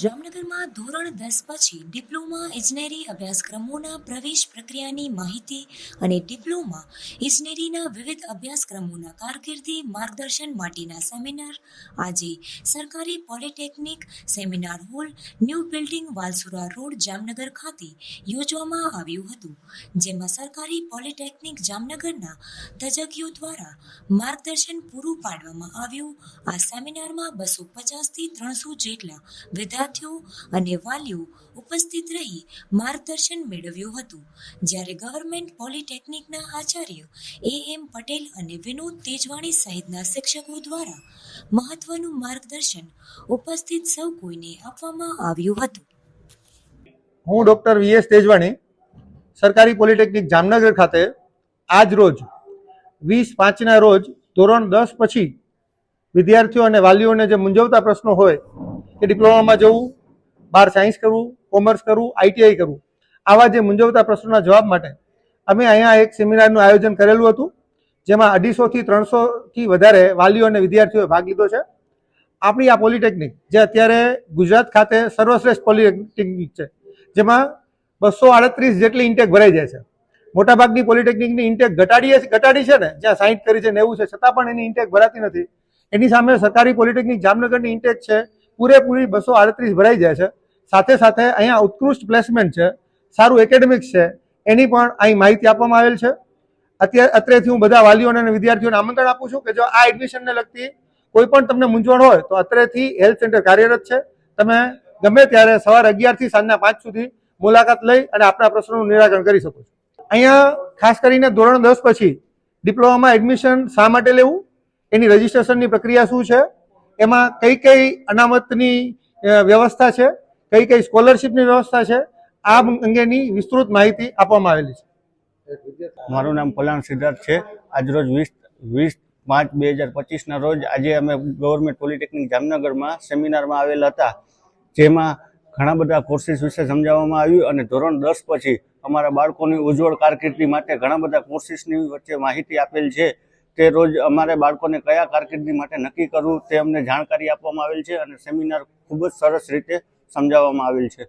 જામનગરમાં ધોરણ દસ પછી ડિપ્લોમા ઇજનેરી અભ્યાસક્રમોના પ્રવેશ પ્રક્રિયાની માહિતી અને ડિપ્લોમા ઇજનેરીના વિવિધ અભ્યાસક્રમોના કારકિર્દી માર્ગદર્શન માટેના સેમિનાર, આજે સરકારી polytechnic seminar hall, new building Valsura road, Jamnagar ખાતે યોજવામાં આવ્યું હતું. જેમાં સરકારી પોલિટેકનિક જામનગરના તજજ્ઞો દ્વારા માર્ગદર્શન પૂરું પાડવામાં આવ્યું. આ સેમિનારમાં બસો પચાસથી ત્રણસો જેટલા વિદ્યાર્થીઓ અને વાલીઓ ઉપસ્થિત રહી માર્ગદર્શન મેળવ્યું હતું. જ્યારે ગવર્મેન્ટ પોલિટેકનિકના આચાર્ય એ એમ પટેલ અને વિનોદ તેજવાણી સહિતના શિક્ષકો દ્વારા મહત્વનું માર્ગદર્શન ઉપસ્થિત સૌ કોઈને આપવામાં આવ્યું હતું. હું ડૉક્ટર વી એસ તેજવાણી, સરકારી પોલિટેકનિક જામનગર ખાતે આજ રોજ વીસ પાંચના રોજ ધોરણ દસ પછી વિદ્યાર્થીઓ અને વાલીઓને જે મૂંઝવતા પ્રશ્નો હોય કે ડિપ્લોમામાં જવું, બાર સાયન્સ કરવું, કોમર્સ કરવું, આઈટીઆઈ કરવું. આવા જે મૂંઝવતા પ્રશ્નોના જવાબ માટે અમે અહીંયા એક સેમિનારનું આયોજન કરેલું હતું, જેમાં અઢીસોથી ત્રણસોથી વધારે વાલીઓ અને વિદ્યાર્થીઓએ ભાગ લીધો છે. આપણી આ પોલિટેકનિક, જે અત્યારે ગુજરાત ખાતે સર્વશ્રેષ્ઠ પોલિટેકનિક છે, જેમાં બસો આડત્રીસ જેટલી ઇન્ટેક ભરાઈ જાય છે. મોટાભાગની પોલિટેકનિકની ઇન્ટેક ઘટાડીએ ઘટાડી છે ને, જ્યાં સાહીઠ કરી છે નેવું છે, છતાં પણ એની ઇન્ટેક ભરાતી નથી. એની સામે સરકારી પોલિટેકનિક જામનગરની ઇન્ટેક છે પૂરેપૂરી બસો આડત્રીસ ભરાઈ જાય છે. સાથે સાથે અહીંયા ઉત્કૃષ્ટ પ્લેસમેન્ટ છે. સારું એકેડેમિક્સ છે. એની પણ અહીં માહિતી આપવામાં આવેલ છે. અત્યારે અત્રેથી હું બધા વાલીઓને અને વિદ્યાર્થીઓને આમંત્રણ આપું છું કે જો આ એડમિશનને લગતી કોઈ પણ તમને મૂંઝવણ હોય તો અત્રેથી હેલ્થ સેન્ટર કાર્યરત છે. તમે ગમે ત્યારે સવારે અગિયારથી સાંજના પાંચ સુધી મુલાકાત લઈ અને આપણા પ્રશ્નોનું નિરાકરણ કરી શકો છો. અહીંયા ખાસ કરીને ધોરણ દસ પછી ડિપ્લોમામાં એડમિશન શા માટે લેવું? એની રજિસ્ટ્રેશનની પ્રક્રિયા શું છે? એમાં કઈ કઈ અનામતની વ્યવસ્થા છે? કઈ કઈ સ્કોલરશિપની વ્યવસ્થા છે? આ અંગેની વિસ્તૃત માહિતી આપવામાં આવેલી છે. મારું નામ પલાણ સિદ્ધાર્થ છે. આજરોજ વીસ વીસ પાંચ બે હજાર પચીસના રોજ આજે અમે ગવર્મેન્ટ પોલિટેકનિક જામનગરમાં સેમિનારમાં આવેલા હતા, જેમાં ઘણા બધા કોર્સીસ વિશે સમજાવવામાં આવ્યું અને ધોરણ દસ પછી અમારા બાળકોની ઉજ્જવળ કારકિર્દી માટે ઘણા બધા કોર્સીસની વચ્ચે માહિતી આપેલ છે. તે રોજ અમારે બાળકોને કયા કારકિર્દી માટે નક્કી કરવું તે અમને જાણકારી આપવામાં આવેલ છે અને સેમિનાર ખૂબ જ સરસ રીતે સમજાવવામાં આવેલ છે.